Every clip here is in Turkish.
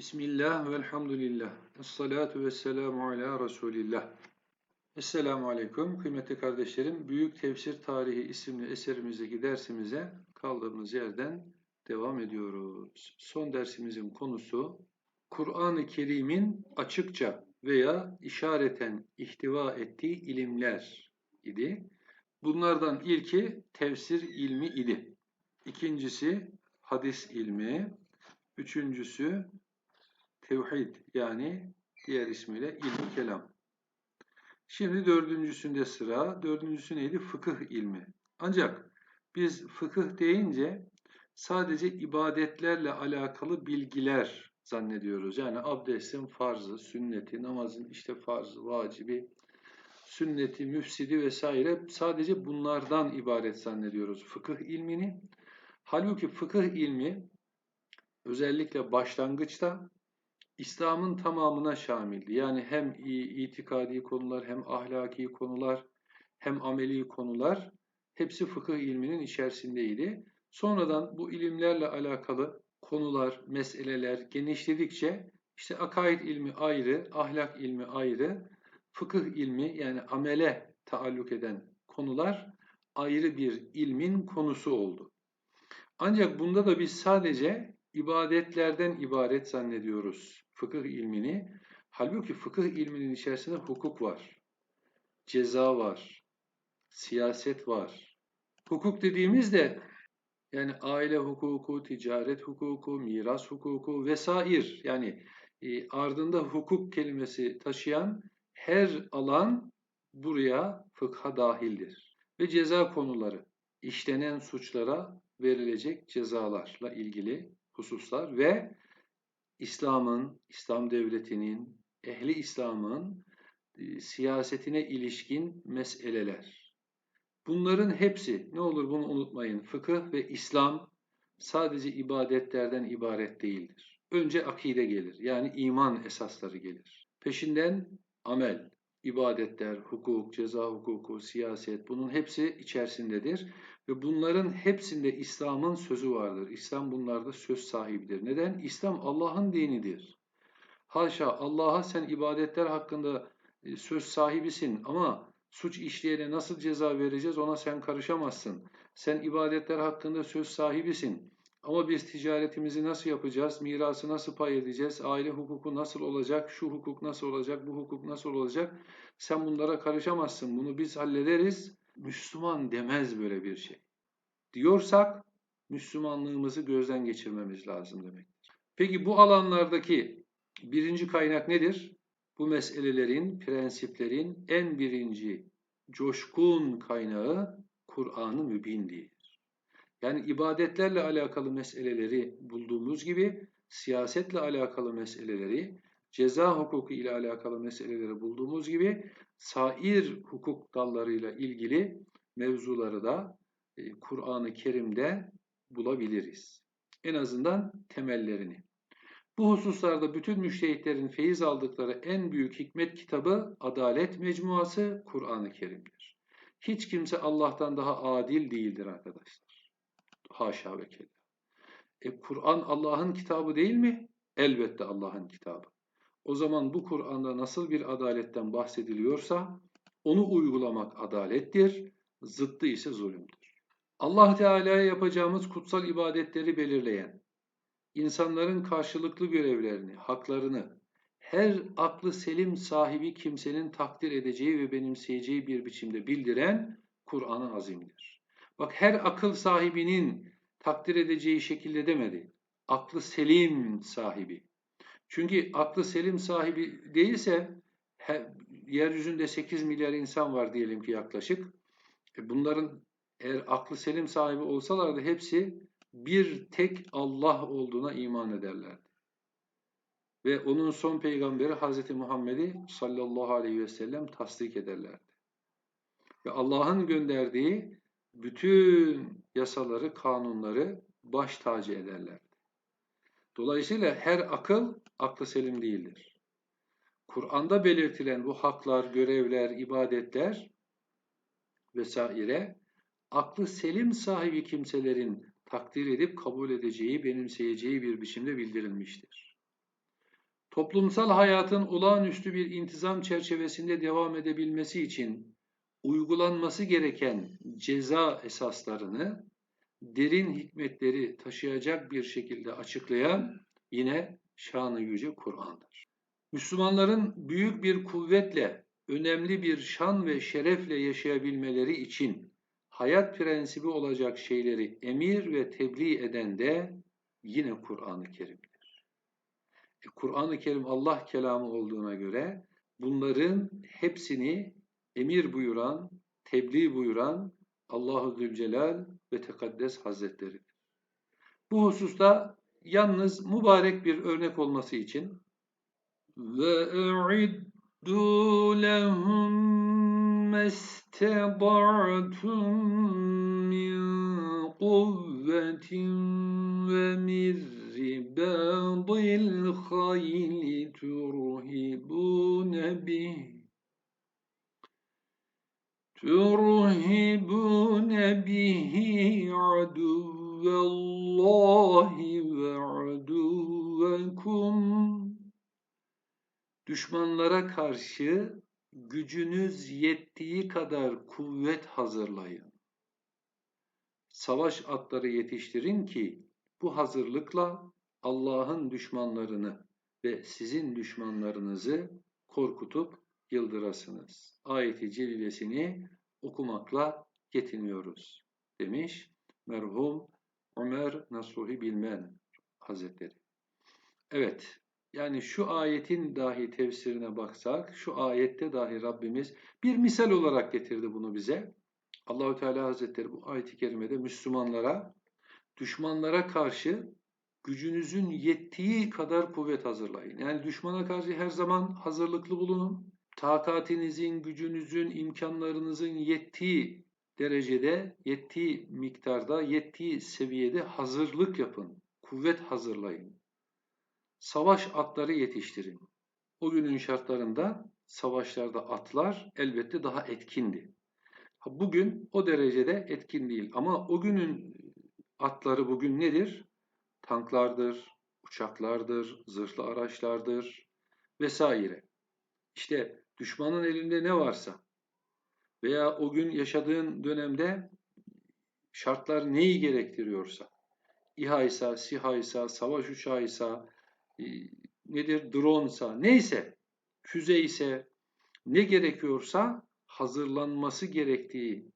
Bismillah ve elhamdülillah. Esselatu ve selamu ala Resulillah. Esselamu aleyküm. Kıymetli kardeşlerim, Büyük Tefsir Tarihi isimli eserimizdeki dersimize kaldığımız yerden devam ediyoruz. Son dersimizin konusu, Kur'an-ı Kerim'in açıkça veya işareten ihtiva ettiği ilimler idi. Bunlardan ilki tefsir ilmi idi. İkincisi hadis ilmi. Üçüncüsü tevhid yani diğer ismiyle ilmi kelam. Şimdi dördüncüsünde sıra. Dördüncüsü neydi? Fıkıh ilmi. Ancak biz fıkıh deyince sadece ibadetlerle alakalı bilgiler zannediyoruz. Yani abdestin farzı, sünneti, namazın işte farzı, vacibi, sünneti, müfsidi vesaire sadece bunlardan ibaret zannediyoruz fıkıh ilmini. Halbuki fıkıh ilmi özellikle başlangıçta İslam'ın tamamına şamildi. Yani hem itikadi konular, hem ahlaki konular, hem ameli konular hepsi fıkıh ilminin içerisindeydi. Sonradan bu ilimlerle alakalı konular, meseleler genişledikçe işte akaid ilmi ayrı, ahlak ilmi ayrı, fıkıh ilmi yani amele taalluk eden konular ayrı bir ilmin konusu oldu. Ancak bunda da biz sadece ibadetlerden ibaret zannediyoruz fıkıh ilmini. Halbuki fıkıh ilminin içerisinde hukuk var, ceza var, siyaset var. Hukuk dediğimizde yani aile hukuku, ticaret hukuku, miras hukuku vesair yani e, ardında hukuk kelimesi taşıyan her alan buraya fıkha dahildir. Ve ceza konuları, işlenen suçlara verilecek cezalarla ilgili hususlar ve İslam'ın, İslam devletinin, ehli İslam'ın e, siyasetine ilişkin meseleler. Bunların hepsi, ne olur bunu unutmayın, fıkıh ve İslam sadece ibadetlerden ibaret değildir. Önce akide gelir, yani iman esasları gelir. Peşinden amel, ibadetler, hukuk, ceza hukuku, siyaset bunun hepsi içerisindedir. Ve bunların hepsinde İslam'ın sözü vardır. İslam bunlarda söz sahibidir. Neden? İslam Allah'ın dinidir. Haşa Allah'a sen ibadetler hakkında e, söz sahibisin ama suç işleyene nasıl ceza vereceğiz ona sen karışamazsın. Sen ibadetler hakkında söz sahibisin. Ama biz ticaretimizi nasıl yapacağız? Mirası nasıl pay edeceğiz? Aile hukuku nasıl olacak? Şu hukuk nasıl olacak? Bu hukuk nasıl olacak? Sen bunlara karışamazsın. Bunu biz hallederiz. Müslüman demez böyle bir şey. Diyorsak Müslümanlığımızı gözden geçirmemiz lazım demektir. Peki bu alanlardaki birinci kaynak nedir? Bu meselelerin, prensiplerin en birinci coşkun kaynağı Kur'an-ı Mübin'dir. Yani ibadetlerle alakalı meseleleri bulduğumuz gibi siyasetle alakalı meseleleri, ceza hukuku ile alakalı meseleleri bulduğumuz gibi sair hukuk dallarıyla ilgili mevzuları da e, Kur'an-ı Kerim'de bulabiliriz. En azından temellerini. Bu hususlarda bütün müştehitlerin feyiz aldıkları en büyük hikmet kitabı Adalet Mecmuası Kur'an-ı Kerim'dir. Hiç kimse Allah'tan daha adil değildir arkadaşlar. Haşa ve kella. E Kur'an Allah'ın kitabı değil mi? Elbette Allah'ın kitabı. O zaman bu Kur'an'da nasıl bir adaletten bahsediliyorsa onu uygulamak adalettir, zıttı ise zulümdür. Allah Teala'ya yapacağımız kutsal ibadetleri belirleyen, insanların karşılıklı görevlerini, haklarını, her aklı selim sahibi kimsenin takdir edeceği ve benimseyeceği bir biçimde bildiren Kur'an-ı Azim'dir. Bak her akıl sahibinin takdir edeceği şekilde demedi. Aklı selim sahibi. Çünkü aklı selim sahibi değilse yeryüzünde 8 milyar insan var diyelim ki yaklaşık. E bunların eğer aklı selim sahibi olsalardı hepsi bir tek Allah olduğuna iman ederlerdi. Ve onun son peygamberi Hz. Muhammed'i sallallahu aleyhi ve sellem tasdik ederlerdi. Ve Allah'ın gönderdiği bütün yasaları, kanunları baş tacı ederlerdi. Dolayısıyla her akıl aklı selim değildir. Kur'an'da belirtilen bu haklar, görevler, ibadetler vesaire aklı selim sahibi kimselerin takdir edip kabul edeceği, benimseyeceği bir biçimde bildirilmiştir. Toplumsal hayatın olağanüstü bir intizam çerçevesinde devam edebilmesi için uygulanması gereken ceza esaslarını derin hikmetleri taşıyacak bir şekilde açıklayan yine şanı yüce Kur'an'dır. Müslümanların büyük bir kuvvetle, önemli bir şan ve şerefle yaşayabilmeleri için hayat prensibi olacak şeyleri emir ve tebliğ eden de yine Kur'an-ı Kerim'dir. E, Kur'an-ı Kerim Allah kelamı olduğuna göre bunların hepsini emir buyuran, tebliğ buyuran Allahu Zülcelal ve Tekaddes Hazretleri. Bu hususta yalnız mübarek bir örnek olması için ve e'iddu lehum mestada'tum min kuvvetin ve min hayli turhibune bih ترهبون به عدو الله وعدوكم Düşmanlara karşı gücünüz yettiği kadar kuvvet hazırlayın. Savaş atları yetiştirin ki bu hazırlıkla Allah'ın düşmanlarını ve sizin düşmanlarınızı korkutup yıldırasınız. Ayeti celilesini okumakla yetiniyoruz demiş merhum Ömer Nasuhi Bilmen Hazretleri. Evet, yani şu ayetin dahi tefsirine baksak, şu ayette dahi Rabbimiz bir misal olarak getirdi bunu bize. Allahü Teala Hazretleri bu ayeti kerimede Müslümanlara, düşmanlara karşı gücünüzün yettiği kadar kuvvet hazırlayın. Yani düşmana karşı her zaman hazırlıklı bulunun. Takatinizin, gücünüzün, imkanlarınızın yettiği derecede, yettiği miktarda, yettiği seviyede hazırlık yapın. Kuvvet hazırlayın. Savaş atları yetiştirin. O günün şartlarında savaşlarda atlar elbette daha etkindi. Bugün o derecede etkin değil ama o günün atları bugün nedir? Tanklardır, uçaklardır, zırhlı araçlardır vesaire. İşte düşmanın elinde ne varsa veya o gün yaşadığın dönemde şartlar neyi gerektiriyorsa, İHA ise, SİHA ise, savaş uçağı ise, e, nedir drone ise, neyse, füze ise, ne gerekiyorsa hazırlanması gerektiği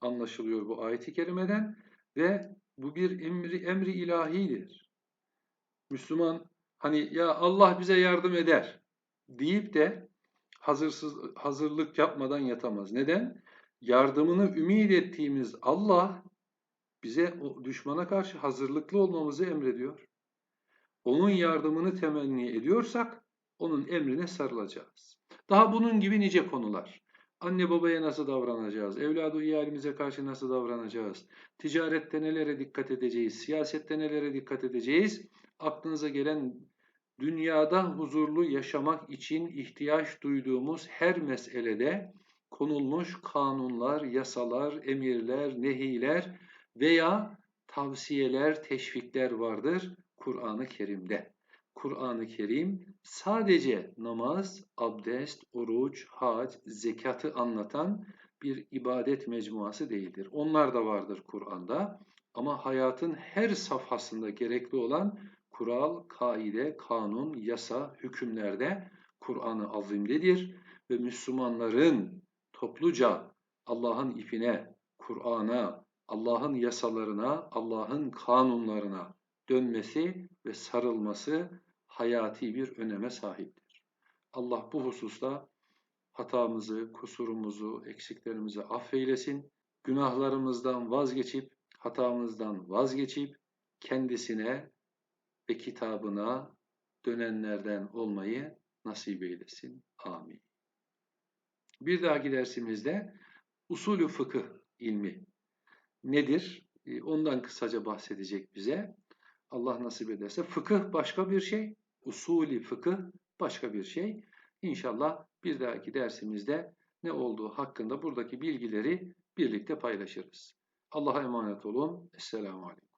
anlaşılıyor bu ayet-i kerimeden ve bu bir emri, emri ilahidir. Müslüman hani ya Allah bize yardım eder deyip de hazırsız hazırlık yapmadan yatamaz. Neden? Yardımını ümit ettiğimiz Allah bize o düşmana karşı hazırlıklı olmamızı emrediyor. Onun yardımını temenni ediyorsak onun emrine sarılacağız. Daha bunun gibi nice konular. Anne babaya nasıl davranacağız? Evladı iyalimize karşı nasıl davranacağız? Ticarette nelere dikkat edeceğiz? Siyasette nelere dikkat edeceğiz? Aklınıza gelen dünyada huzurlu yaşamak için ihtiyaç duyduğumuz her meselede konulmuş kanunlar, yasalar, emirler, nehiler veya tavsiyeler, teşvikler vardır Kur'an-ı Kerim'de. Kur'an-ı Kerim sadece namaz, abdest, oruç, hac, zekatı anlatan bir ibadet mecmuası değildir. Onlar da vardır Kur'an'da ama hayatın her safhasında gerekli olan kural, kaide, kanun, yasa, hükümlerde Kur'an-ı Azim'dedir ve Müslümanların topluca Allah'ın ipine, Kur'an'a, Allah'ın yasalarına, Allah'ın kanunlarına dönmesi ve sarılması hayati bir öneme sahiptir. Allah bu hususta hatamızı, kusurumuzu, eksiklerimizi affeylesin. Günahlarımızdan vazgeçip, hatamızdan vazgeçip kendisine ve kitabına dönenlerden olmayı nasip eylesin. Amin. Bir dahaki dersimizde usulü fıkıh ilmi nedir? Ee, ondan kısaca bahsedecek bize. Allah nasip ederse. Fıkıh başka bir şey, usulü fıkıh başka bir şey. İnşallah bir dahaki dersimizde ne olduğu hakkında buradaki bilgileri birlikte paylaşırız. Allah'a emanet olun. Esselamu Aleyküm.